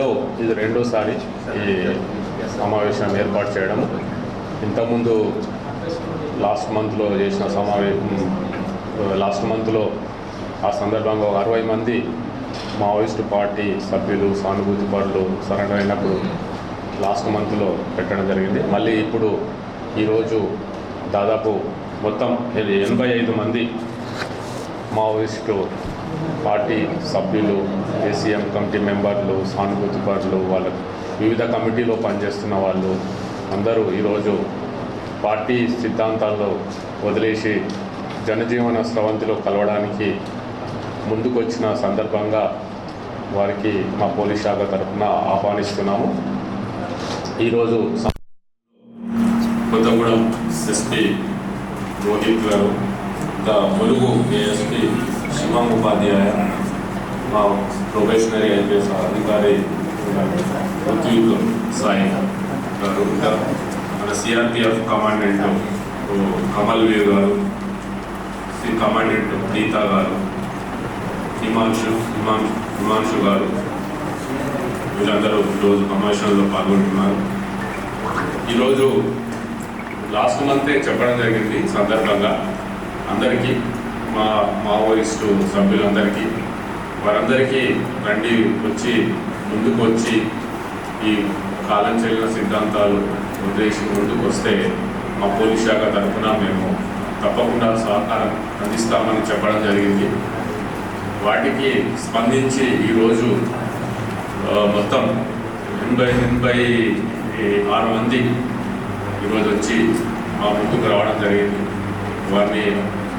నెలలో ఇది రెండోసారి ఈ సమావేశం ఏర్పాటు చేయడం ఇంతకుముందు లాస్ట్ మంత్లో చేసిన సమావేశం లాస్ట్ మంత్లో ఆ సందర్భంగా ఒక అరవై మంది మావోయిస్టు పార్టీ సభ్యులు సానుభూతి పరులు సరెండర్ అయినప్పుడు లాస్ట్ మంత్లో పెట్టడం జరిగింది. మళ్ళీ ఇప్పుడు ఈరోజు దాదాపు మొత్తం ఎనభై ఐదు మంది మావోయిస్టు పార్టీ సభ్యులు ఏసీఎం కమిటీ మెంబర్లు సానుభూతిపరులు వాళ్ళ వివిధ కమిటీలో పనిచేస్తున్న వాళ్ళు అందరూ ఈరోజు పార్టీ సిద్ధాంతాల్లో వదిలేసి జనజీవన స్రవంతిలో కలవడానికి ముందుకొచ్చిన సందర్భంగా వారికి మా పోలీస్ శాఖ తరఫున ఆహ్వానిస్తున్నాము. ఈరోజు కొత్తగూడెం ఎస్పీ రోహిత్ గారు ఇంకా ములుగు ఏఎస్పీ శివం ఉపాధ్యాయ మా ప్రొబేషనరీ ఐపీఎస్ అధికారి ఋత్విక్ సాయి గారు ఇంకా మన సిఆర్పిఎఫ్ కమాండెంట్ కమల్ వీర్ గారు సి కమాండెంట్ గీతా గారు హిమాంశు హిమాంశు హిమాంశు గారు వీళ్ళందరూ ఈరోజు కమర్షియల్లో పాల్గొంటున్నారు. ఈరోజు లాస్ట్ మంతే చెప్పడం జరిగింది సందర్భంగా. అందరికీ మా మావోయిస్టు సభ్యులందరికీ వారందరికీ రండి వచ్చి ముందుకు వచ్చి ఈ కాలం చెల్లిన సిద్ధాంతాలు ఉద్దేశించి ముందుకు వస్తే మా పోలీస్ శాఖ తరఫున మేము తప్పకుండా సహకారం అందిస్తామని చెప్పడం జరిగింది. వాటికి స్పందించి ఈరోజు మొత్తం ఎనభై ఎనభై ఆరు మంది ఈరోజు వచ్చి మా ముందుకు రావడం జరిగింది. వారిని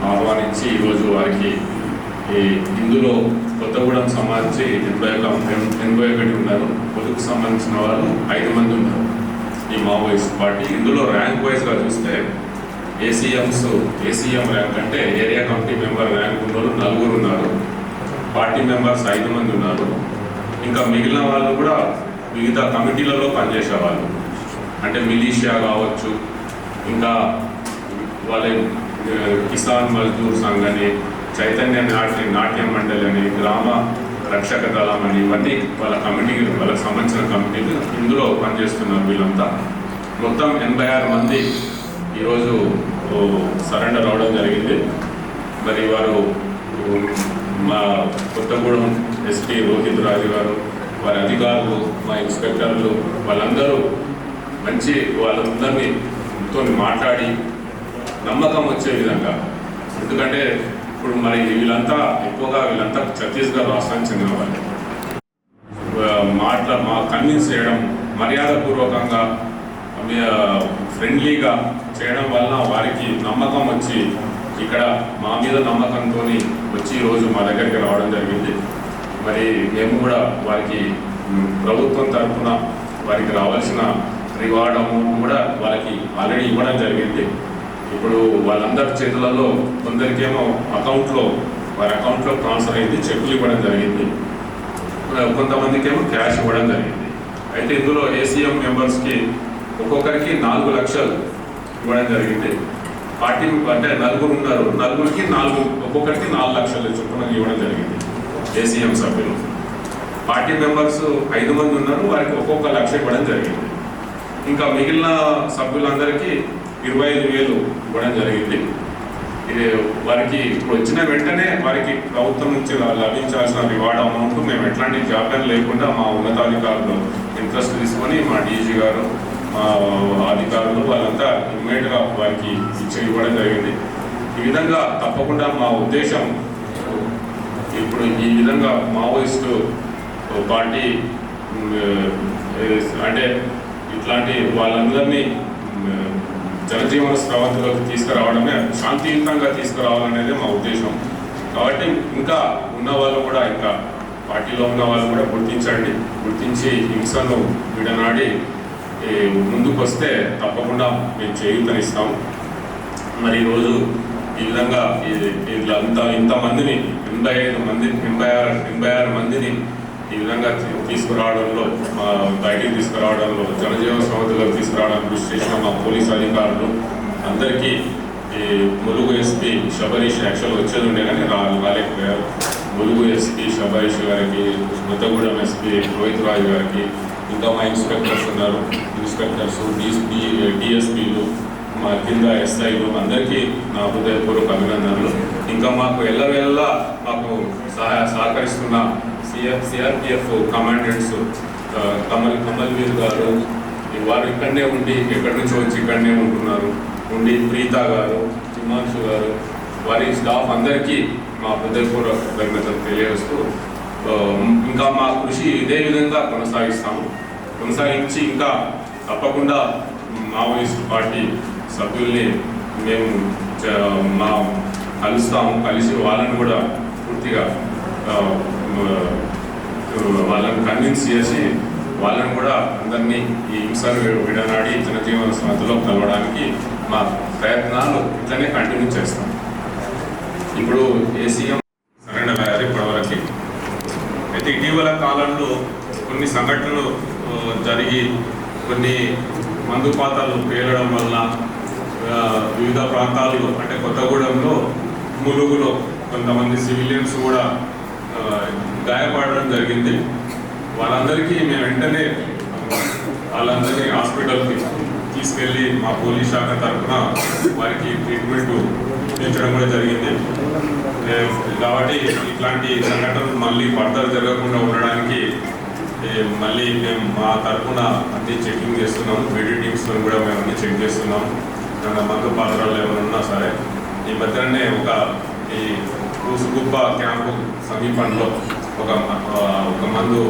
ఆహ్వానించి ఈరోజు వారికి ఈ ఇందులో కొత్తగూడెం సంబంధించి ఎనభై ఒక ఎనభై ఒకటి ఉన్నారు. పొదుపు సంబంధించిన వాళ్ళు ఐదు మంది ఉన్నారు. ఈ మావోయిస్ట్ పార్టీ. ఇందులో ర్యాంక్ వైజ్గా చూస్తే ఏసీఎంస్ ఏసీఎం ర్యాంక్ అంటే ఏరియా కమిటీ మెంబర్ ర్యాంక్ ఉన్నవాళ్ళు నలుగురు ఉన్నారు. పార్టీ మెంబర్స్ ఐదు మంది ఉన్నారు. ఇంకా మిగిలిన వాళ్ళు కూడా వివిధ కమిటీలలో పనిచేసేవాళ్ళు. అంటే మిలీషియా కావచ్చు ఇంకా వాళ్ళ కిసాన్ మజ్దూర్ సంఘ్ అని చైతన్య నాట్య నాట్య మండలి అని గ్రామ రక్షక దళం అని ఇవన్నీ వాళ్ళ కమిటీలు వాళ్ళకి సంబంధించిన కమిటీలు ఇందులో పనిచేస్తున్నారు వీళ్ళంతా. మొత్తం ఎనభై ఆరు మంది ఈరోజు సరెండర్ అవడం జరిగింది. మరి వారు మా కొత్తగూడెం ఎస్పీ రోహిత్ రాజు గారు వారి అధికారులు మా ఇన్స్పెక్టర్లు వాళ్ళందరూ మంచి వాళ్ళందరినీ తో మాట్లాడి నమ్మకం వచ్చే విధంగా. ఎందుకంటే ఇప్పుడు మరి వీళ్ళంతా ఎక్కువగా వీళ్ళంతా ఛత్తీస్గఢ్ రాష్ట్రానికి చెందిన వాళ్ళు. మాట్లా మా కన్విన్స్ చేయడం మర్యాదపూర్వకంగా ఫ్రెండ్లీగా చేయడం వలన వారికి నమ్మకం వచ్చి ఇక్కడ మా మీద నమ్మకంతో వచ్చి ఈరోజు మా దగ్గరికి రావడం జరిగింది. మరి మేము కూడా వారికి ప్రభుత్వం తరఫున వారికి రావాల్సిన రివార్డ్ అమౌంట్ కూడా వాళ్ళకి ఆల్రెడీ ఇవ్వడం జరిగింది. ఇప్పుడు వాళ్ళందరి చేతులలో కొందరికేమో అకౌంట్లో వారి అకౌంట్లో ట్రాన్స్ఫర్ అయింది చెక్కులు ఇవ్వడం జరిగింది. కొంతమందికి ఏమో క్యాష్ ఇవ్వడం జరిగింది. అయితే ఇందులో ఏసీఎం మెంబర్స్కి ఒక్కొక్కరికి నాలుగు లక్షలు ఇవ్వడం జరిగింది. పార్టీ అంటే నలుగురు ఉన్నారు. నలుగురికి నాలుగు ఒక్కొక్కరికి నాలుగు లక్షలు చొప్పున ఇవ్వడం జరిగింది ఏసీఎం సభ్యులు. పార్టీ మెంబర్స్ ఐదు మంది ఉన్నారు వారికి ఒక్కొక్క లక్ష ఇవ్వడం జరిగింది. ఇంకా మిగిలిన సభ్యులందరికీ ఇరవై ఐదు వేలు ఇవ్వడం జరిగింది. ఇది వారికి ఇప్పుడు వచ్చిన వెంటనే వారికి ప్రభుత్వం నుంచి లభించాల్సిన రివార్డ్ అమౌంట్ మేము ఎట్లాంటి జాప్యం లేకుండా మా ఉన్నతాధికారులు ఇంట్రెస్ట్ తీసుకొని మా డీజీ గారు మా అధికారులు వాళ్ళంతా ఇమ్మీడియట్గా వారికి ఇచ్చి ఇవ్వడం జరిగింది. ఈ విధంగా తప్పకుండా మా ఉద్దేశం ఇప్పుడు ఈ విధంగా మావోయిస్టు పార్టీ అంటే ఇట్లాంటి వాళ్ళందరినీ జనజీవన స్రవంతిలోకి తీసుకురావడమే శాంతియుతంగా తీసుకురావాలనేదే మా ఉద్దేశం. కాబట్టి ఇంకా ఉన్న వాళ్ళు కూడా ఇంకా పార్టీలో ఉన్న వాళ్ళు కూడా గుర్తించండి. గుర్తించి హింసను విడనాడి ముందుకు వస్తే తప్పకుండా మేము చేయూతనిస్తాము మరి ఈరోజు ఈ విధంగా ఇట్లా ఇంత ఇంతమందిని ఎనభై ఐదు మంది ఎనభై ఆరు ఎనభై ఆరు మందిని ఈ విధంగా తీసుకురావడంలో మా బయటికి తీసుకురావడంలో జనజీవన సమితిలోకి తీసుకురావడానికి కృషి చేసిన మా పోలీస్ అధికారులు అందరికీ ఈ ములుగు ఎస్పీ శబరీష్ యాక్చువల్ వచ్చేది ఉండే కానీ రా రాలేకపోయారు. ములుగు ఎస్పీ శబరీష్ గారికి ముద్దగూడెం ఎస్పీ రోహిత్ రాజు గారికి ఇంకా మా ఇన్స్పెక్టర్స్ ఉన్నారు. ఇన్స్పెక్టర్స్ డిఎస్పీలు మా కింద ఎస్ఐలు అందరికీ నా హృదయపూర్వక అభినందనలు. ఇంకా మాకు ఎల్లవేళ్ళ మాకు సహాయ సహకరిస్తున్న CR CRPF commandants Kamal Kamal Veer గారు వారు ఇక్కడనే ఉండి ఎక్కడి నుంచో వచ్చి ఇక్కడనే ఉంటున్నారు. ఉండి ప్రీత గారు హిమాంశు గారు వారి స్టాఫ్ అందరికీ మా హృదయపూర్వక కృతజ్ఞతలు తెలియజేస్తూ ఇంకా మా కృషి ఇదే విధంగా కొనసాగిస్తాము. కొనసాగించి ఇంకా తప్పకుండా మావోయిస్ట్ పార్టీ సభ్యుల్ని మేము మా కలుస్తాము కలిసి వాళ్ళని కూడా పూర్తిగా వాళ్ళని కన్విన్స్ చేసి వాళ్ళని కూడా అందరినీ ఈ హింసను విడనాడి జనజీవన స్మృతిలో కలవడానికి మా ప్రయత్నాలు ఇట్లనే కంటిన్యూ చేస్తాం. ఇప్పుడు ఏసీఎం సరైన వ్యాధి ఇప్పటివరకు. అయితే ఇటీవల కాలంలో కొన్ని సంఘటనలు జరిగి కొన్ని మందుపాతాలు పేలడం వలన వివిధ ప్రాంతాల్లో అంటే కొత్తగూడెంలో ములుగులో కొంతమంది సివిలియన్స్ కూడా గాయపడడం జరిగింది. వాళ్ళందరికీ మేము వెంటనే వాళ్ళందరినీ హాస్పిటల్కి తీసుకెళ్ళి మా పోలీస్ శాఖ తరఫున వారికి ట్రీట్మెంట్ ఇప్పించడం కూడా జరిగింది. కాబట్టి ఇట్లాంటి సంఘటనలు మళ్ళీ ఫర్దర్ జరగకుండా ఉండడానికి మళ్ళీ మేము మా తరఫున అన్ని చెకింగ్ చేస్తున్నాం మెడిటింగ్స్ టీమ్స్ కూడా మేము అన్ని చెక్ చేస్తున్నాం ఏమైనా మందు పాత్రలు ఏమైనా ఉన్నా సరే ఈ మధ్యనే ఒక ఈ కూసుగుప్ప క్యాంపు సమీపంలో ఒక ఒక మందు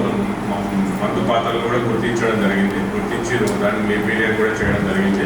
మందు పాత్రలు కూడా గుర్తించడం జరిగింది. గుర్తించి దాన్ని మీడియా కూడా చేయడం జరిగింది.